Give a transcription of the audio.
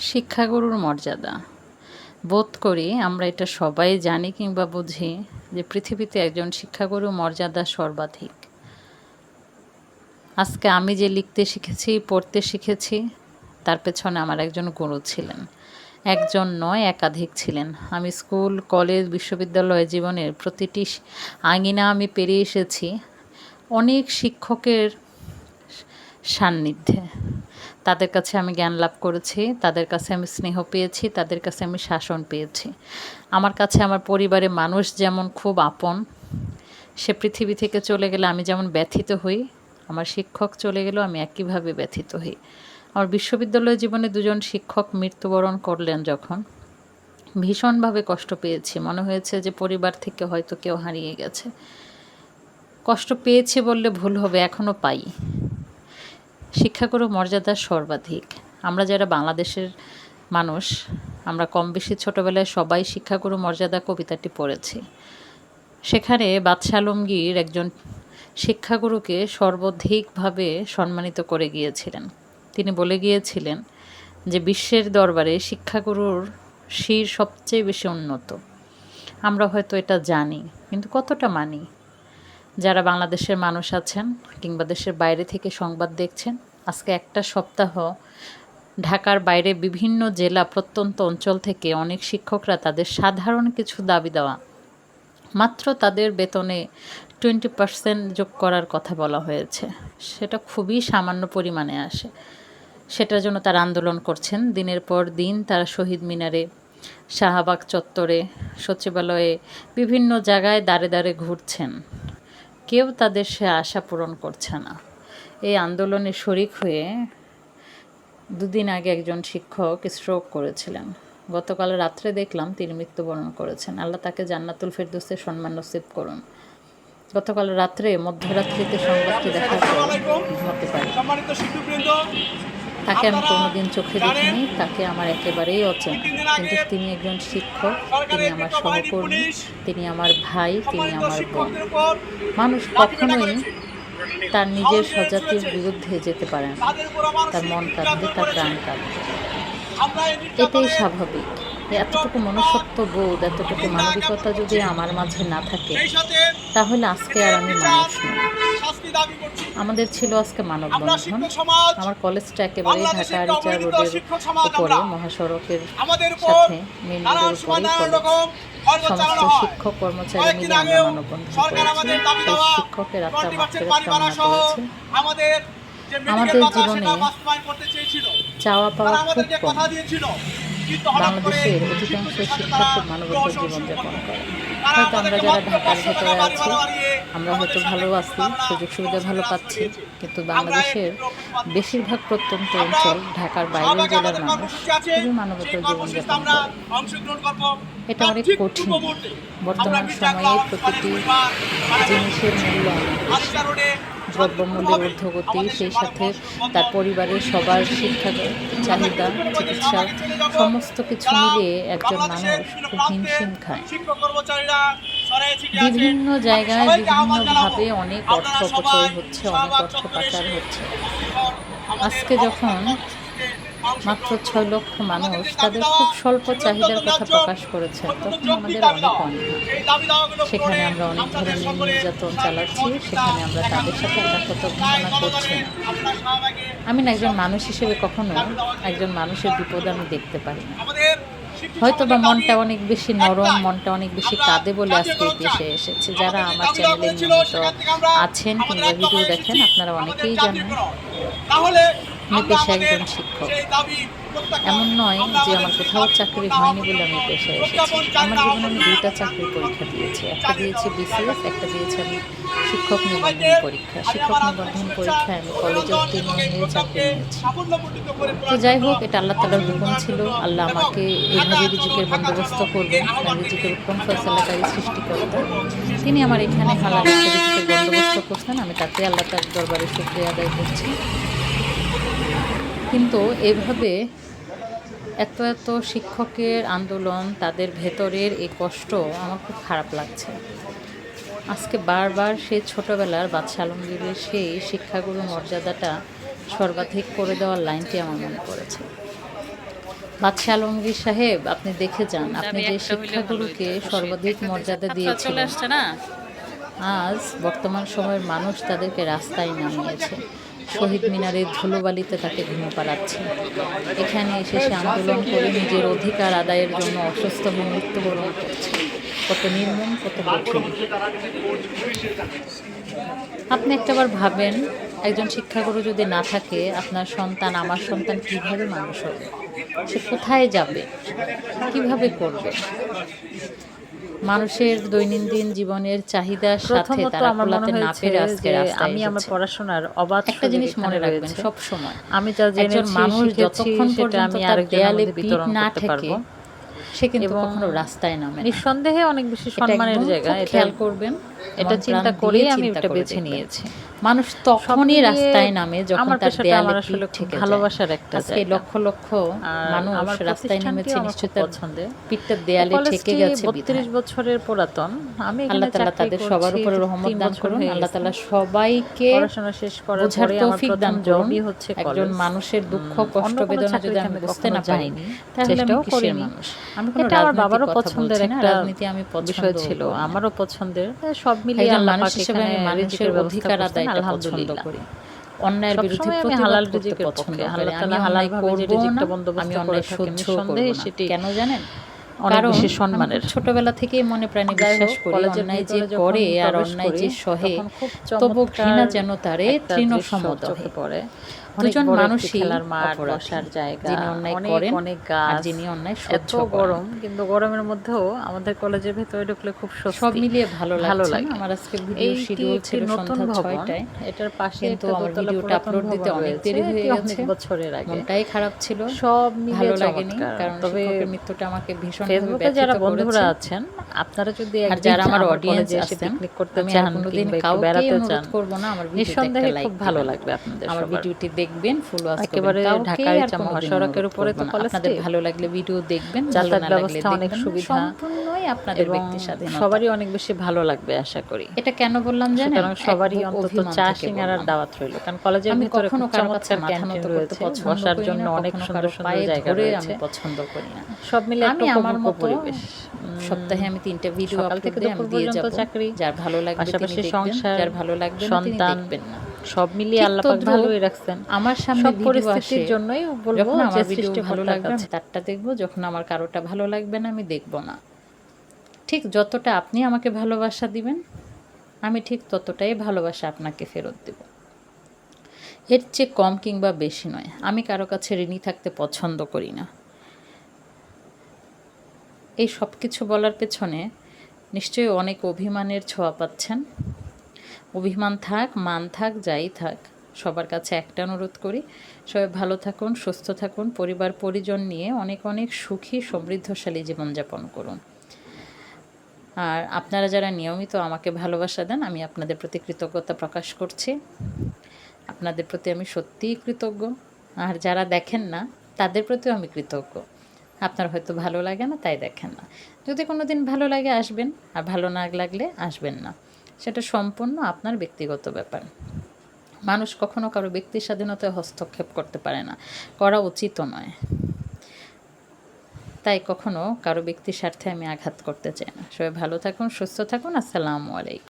শিক্ষাগুরুর মর্যাদা। বোধ করি আমরা এটা সবাই জানি কিংবা বুঝি যে পৃথিবীতে একজন শিক্ষাগুরু মর্যাদা সর্বাধিক। আজকে আমি যে লিখতে শিখেছি, পড়তে শিখেছি, তার পেছনে আমার একজন গুরু ছিলেন। একজন নয়, একাধিক ছিলেন। আমি স্কুল, কলেজ, বিশ্ববিদ্যালয় জীবনের প্রতিটি আঙিনা আমি পেরিয়ে এসেছি অনেক শিক্ষকের সান্নিধ্যে। তাদের কাছে আমি জ্ঞান লাভ করেছি, তাদের কাছে আমি স্নেহ পেয়েছি, তাদের কাছে আমি শাসন পেয়েছি। আমার কাছে আমার পরিবারের মানুষ যেমন খুব আপন, সে পৃথিবী থেকে চলে গেলে আমি যেমন ব্যথিত হই, আমার শিক্ষক চলে গেলেও আমি একইভাবে ব্যথিত হই। আমার বিশ্ববিদ্যালয় জীবনে দুজন শিক্ষক মৃত্যুবরণ করলেন যখন। ভীষণভাবে কষ্ট পেয়েছি, মনে হয়েছে যে পরিবার থেকে হয়তো কেউ হারিয়ে গেছে। কষ্ট পেয়েছি বললে ভুল হবে, এখনও পাই। শিক্ষাগুরু মর্যাদা সর্বাধিক। আমরা যারা বাংলাদেশের মানুষ, আমরা কম বেশি ছোটোবেলায় সবাই শিক্ষাগুরু মর্যাদা কবিতাটি পড়েছি। সেখানে বাদশাহ আলমগীর একজন শিক্ষাগুরুকে সর্বাধিকভাবে সম্মানিত করে গিয়েছিলেন। তিনি বলে গিয়েছিলেন যে, বিশ্বের দরবারে শিক্ষাগুরুর শির সবচেয়ে বেশি উন্নত। আমরা হয়তো এটা জানি, কিন্তু কতটা মানি? যারা বাংলাদেশের মানুষ আছেন কিংবা দেশের বাইরে থেকে সংবাদ দেখছেন, আজকে একটা সপ্তাহ ঢাকার বাইরে বিভিন্ন জেলা প্রত্যন্ত অঞ্চল থেকে অনেক শিক্ষকরা তাদের সাধারণ কিছু দাবি দেওয়া, মাত্র তাদের বেতনে টোয়েন্টি পার্সেন্ট যোগ করার কথা বলা হয়েছে। সেটা খুবই সামান্য পরিমাণে আসে। সেটার জন্য তারা আন্দোলন করছেন। দিনের পর দিন তারা শহীদ মিনারে, শাহবাগ চত্বরে, সচিবালয়ে বিভিন্ন জায়গায় দাঁড়ে দাঁড়ে ঘুরছেন। কেউ তাদের সে আশা পূরণ করছে না। এই আন্দোলনে শরিক হয়ে দুদিন আগে একজন শিক্ষক স্ট্রোক করেছিলেন। গতকাল রাত্রে দেখলাম তিনি মৃত্যুবরণ করেছেন। আল্লাহ তাকে জান্নাতুল ফেরদৌসের সম্মান নসিব করুন। গতকাল রাত্রে মধ্যরাত্রিতে সংবাদটি পারি। সম্মানিত শিক্ষকবৃন্দ তাকে আমি কোনোদিন চোখে দেখিনি তাকে আমার একেবারেই অচেনা। কিন্তু তিনি একজন শিক্ষক তিনি আমার সহকর্মী তিনি আমার ভাই তিনি আমার বোন। মানুষ কখনোই তার নিজের সজাতির বিরুদ্ধে যেতে পারে না। তার মন কাঁদবে তার প্রাণ কাঁদবে এটাই স্বাভাবিক। এতটুকু মনুষ্যত্ব বোধ এতটুকু মানবিকতা যদি আমার মাঝে না থাকে তাহলে আজকে আর আমি মানুষ নই। আমাদের ছিল আজকে শিক্ষক সমাজ আমার কলেজটা বাংলাদেশের ঢাকা আরিচা অবহেলিত রোডের উপরে মহাসড়কের সাথে মেন রোডের সমস্ত শিক্ষক কর্মচারী মিলে আমরা মানববন্ধন করেছি। সেই শিক্ষকের আত্মা মাত্রের কামনা করেছে। আমাদের জীবনে চাওয়া পাওয়া খুব কম। বাংলাদেশের অধিকাংশ শিক্ষক তারা মানবতার জীবনযাপন করে। হয়তো আমরা যারা ঢাকার 500 ভেতরে আছি, আমরা হয়তো ভালো আছি সুযোগ সুবিধা ভালো পাচ্ছি, কিন্তু বাংলাদেশের বেশিরভাগ প্রত্যন্ত অঞ্চল ঢাকার বাইরের জেলার মানুষ খুবই মানবতার জীবনযাপন করে। এটা অনেক কঠিন। বর্তমান সময়ে প্রতিটি জিনিসের মূল্য দ্রব্যমূল্যের ঊর্ধ্বগতি সেই সাথে তার পরিবারের সবার শিক্ষা, চাহিদা, চিকিৎসা সমস্ত কিছু মিলিয়ে একজন মানুষ খুব হিমশিম খায়। বিভিন্ন জায়গায় বিভিন্নভাবে অনেক অর্থ অপচয় হচ্ছে, অনেক অর্থ পাচার হচ্ছে আজকে যখন মাত্র ছয় লক্ষ মানুষ, তাদের খুব স্বল্প চাহিদার কথা প্রকাশ অত্যন্ত তখন আমাদের অনেক সেখানে আমরা অনেক ধরনের নির্যাতন চালাচ্ছি, সেখানে আমরা তাদের সাথে একাত্মতা ঘোষণা করছি। আমি না একজন মানুষ হিসেবে কখনো একজন মানুষের বিপদ আমি দেখতে পারি না। হয়তো বা মনটা অনেক বেশি নরম, মনটা অনেক বেশি কাঁদে বলে আজকে দেশে এসেছে। যারা আমার চ্যানেলে নিয়মিত আছেন কিংবা ভিডিও দেখেন, আপনারা অনেকেই জানেন। আমি পেশায় একজন শিক্ষক। এমন নয় যে আমার কোথাও চাকরি হয়নি বলে আমি। পেশায় এসেছি। আমার জীবনে আমি দুইটা চাকরির পরীক্ষা দিয়েছি। একটা দিয়েছি বিসিএস একটা দিয়েছি আমি শিক্ষক নিবন্ধন পরীক্ষা। শিক্ষক নিবন্ধন পরীক্ষায় আমি কলেজে উত্তীর্ণ হয়ে চাকরি নিয়েছি। তো যাই হোক, এটা আল্লাহ তালার হুকুম ছিল। আল্লাহ আমাকে এইভাবে রিজিকের বন্দোবস্ত করবেন রিজিকের উত্তম ফয়সালাকারী সৃষ্টিকর্তা তিনি আমার এখানে হালাল বন্দোবস্ত করছেন আমি তাতে আল্লাহ তার দরবারে শুক্রিয়া আদায় করছি। কিন্তু এভাবে এত এত শিক্ষকের আন্দোলন তাদের ভেতরের এই কষ্ট আমার খুব খারাপ লাগছে। আজকে বারবার সে ছোটোবেলার বাদশা আলমগীরের সেই শিক্ষাগুরু মর্যাদাটা সর্বাধিক করে দেওয়ার লাইনটি আমার মনে পড়েছে। বাদশাহ আলমগীর সাহেব আপনি দেখে যান আপনি যে শিক্ষাগুরুকে সর্বাধিক মর্যাদা দিয়েছিলেন। আসছে না? আজ বর্তমান সময়ের মানুষ তাদেরকে রাস্তায় নামিয়েছে। শহীদ মিনারের ধুলোবালিতে তাকে ঘুমে পাড়াচ্ছে। এখানে এসে সে আন্দোলন করে নিজের অধিকার আদায়ের জন্য অসুস্থ হয়ে মৃত্যুবরণ করছে। কত নির্মম, কত কঠিন। আপনি একটাবার ভাবেন, একজন শিক্ষাগুরু যদি না থাকে, আপনার সন্তান, আমার সন্তান কীভাবে মানুষ হবে? সে কোথায় যাবে? কীভাবে করবে? মানুষের দৈনন্দিন জীবনের চাহিদার সাথে তারা কোলাতে না পেরে আজকে রাস্তায় আমি আমার পড়াশোনার অবাধ একটা জিনিস মনে রাখবেন সব সময় আমি যা একজন জেনেছি মানুষ যতক্ষণ পর্যন্ত আমি আর দেয়ালে পিঠ না থেকে ঠেকে সে কিন্তু এবং কখনো রাস্তায় নামে নিঃসন্দেহে অনেক বেশি সম্মানের জায়গা এটা খেয়াল করবেন এটা চিন্তা করেই আমি এটা বেছে নিয়েছি। মানুষ তখনই রাস্তায় নামে যখন তার দেয়ালে পিঠ ঠেকে ভালোবাসার একটা আজকে লক্ষ লক্ষ মানুষ রাস্তায় নেমেছে নিশ্চয়ই তার। পিঠটা দেয়ালে ঠেকে গেছে বত্রিশ বিধায়। বছরের পুরাতন। আমি আল্লাহ তাআলা তাদের সবার উপরে রহমত দান করুন। আল্লাহ তাআলা সবাইকে পড়াশোনা শেষ করার পরে আমার তৌফিক দান করুন। হচ্ছে একজন মানুষের দুঃখ কষ্ট বেদনা যদি আমি বুঝতে না পারি তাহলে আমি চেষ্টাও কিসের মানুষ? আমি কোনো এটা আমার বাবারও পছন্দের একটা রাজনীতি আমি পছন্দ ছিল। আমারও পছন্দের। সব মিলিয়ে আল্লাহ পাক এখানে মানুষের অধিকার করছেন, পছন্দ। করি। অন্যায়ের বিরুদ্ধে আমি হালাল করতে রিজিকের পক্ষে। আল্লাহ তাআলা হালাল হালালভাবে যে করব রিজিকটা না বন্দোবস্ত আমি করে অন্যায় সহ্য করব না। সেটি কেন জানেন? অনেক কারণ বেশি সম্মানের। ছোটবেলা থেকেই মনে প্রাণে বিশ্বাস করি অন্যায় যে করে আর অন্যায় যে সহে তবু ঘৃণা যেন তারে তৃণ চোখে পড়ে। দুজন মানুষই খেলার মাঠ, বসার জায়গা, যিনি অন্যায় করেন অনেক গাছ, যিনি অন্যায় সহ্য গরম কিন্তু গরমের মধ্যেও আমাদের কলেজের ভেতরে ঢুকলে খুব সব মিলিয়ে ভালো ভালো লাগে। আমার আজকে ভিডিও শিডিউল ছিল সন্ধ্যা এটার পাশে কিন্তু আমার ভিডিওটা আপলোড দিতে অনেক দেরি হয়ে গেছে। বছরের আগে। মনটাই খারাপ ছিল। সব মিলিয়ে ভালো লাগেনি কারণ তবে মৃত্যুটা আমাকে ভীষণ ফেসবুকে যারা বন্ধুরা আছেন আপনারা যদি আর যারা আমার অডিয়েন্স এসে আছেন পিকনিক করতে চান কিংবা একটু বেড়াতে চান করব না আমার নিঃসন্দেহে খুব ভালো লাগবে আপনাদের আমার ভিডিওটি দেখবেন ফুল ওয়াচ একেবারে ঢাকার মহাসড়কের উপরে তো। আপনাদের ভালো লাগলে ভিডিও দেখবেন যাতায়াত ব্যবস্থা অনেক সুবিধা। সম্পূর্ণই আপনাদের ব্যক্তি স্বাধীনতা। সবারই অনেক বেশি ভালো লাগবে আশা করি। এটা কেন বললাম জানেন? সবারই অন্তত চা সিঙ্গারার দাওয়াত রইল। কারণ কলেজের ভিতরে কখনো চমৎকার ক্যান্টিন রয়েছে। বসার জন্য অনেক সুন্দর সুন্দর জায়গা রয়েছে। আমি পছন্দ করি না। সব মিলে আমি আমার পরিবেশ। সপ্তাহে আমি তিনটা ভিডিও আপলোড থেকে আমি দিয়ে যাব। চাকরি, যার ভালো লাগবে পাশাপাশি সংসার, যার ভালো লাগবে সন্তান, দেখবেন না। সব মিলিয়ে আল্লাহ পাক ভালোই রাখছেন। আমার সামনে ভিডিও আসে। জন্যই বলব যে ভিডিও ভালো লাগবে তারটা দেখব যখন আমার কারোটা ভালো লাগবে না আমি দেখব না। ঠিক যতটা আপনি আমাকে ভালোবাসা দিবেন আমি ঠিক ততটাই ভালোবাসা আপনাকে ফেরত দেব। এর চেয়ে কম কিংবা বেশি নয়। আমি কারও কাছে ঋণী থাকতে পছন্দ করি না। এই সব কিছু বলার পেছনে নিশ্চয়ই অনেক অভিমানের ছোঁয়া পাচ্ছেন। অভিমান থাক, মান থাক, যাই থাক, সবার কাছে একটা অনুরোধ করি, সবাই ভালো থাকুন, সুস্থ থাকুন, পরিবার, পরিজন নিয়ে অনেক অনেক সুখী, সমৃদ্ধশালী জীবনযাপন করুন। আর আপনারা যারা নিয়মিত আমাকে ভালোবাসা দেন, আমি আপনাদের প্রতি কৃতজ্ঞতা প্রকাশ করছি। আপনাদের প্রতি আমি সত্যিই কৃতজ্ঞ। আর যারা দেখেন না, তাদের প্রতিও আমি কৃতজ্ঞ। আপনার হয়তো ভালো লাগে না, তাই দেখেন না। যদি কোনো দিন ভালো লাগে, আসবেন, আর ভালো না লাগলে আসবেন না। সেটা সম্পূর্ণ আপনার ব্যক্তিগত ব্যাপার। মানুষ কখনো কারও ব্যক্তি স্বাধীনতায় হস্তক্ষেপ করতে পারে না, করা উচিতও নয়। তাই কখনো কারও ব্যক্তির স্বার্থে আমি আঘাত করতে চাই না। সবাই ভালো থাকুন, সুস্থ থাকুন, আসসালামু আলাইকুম।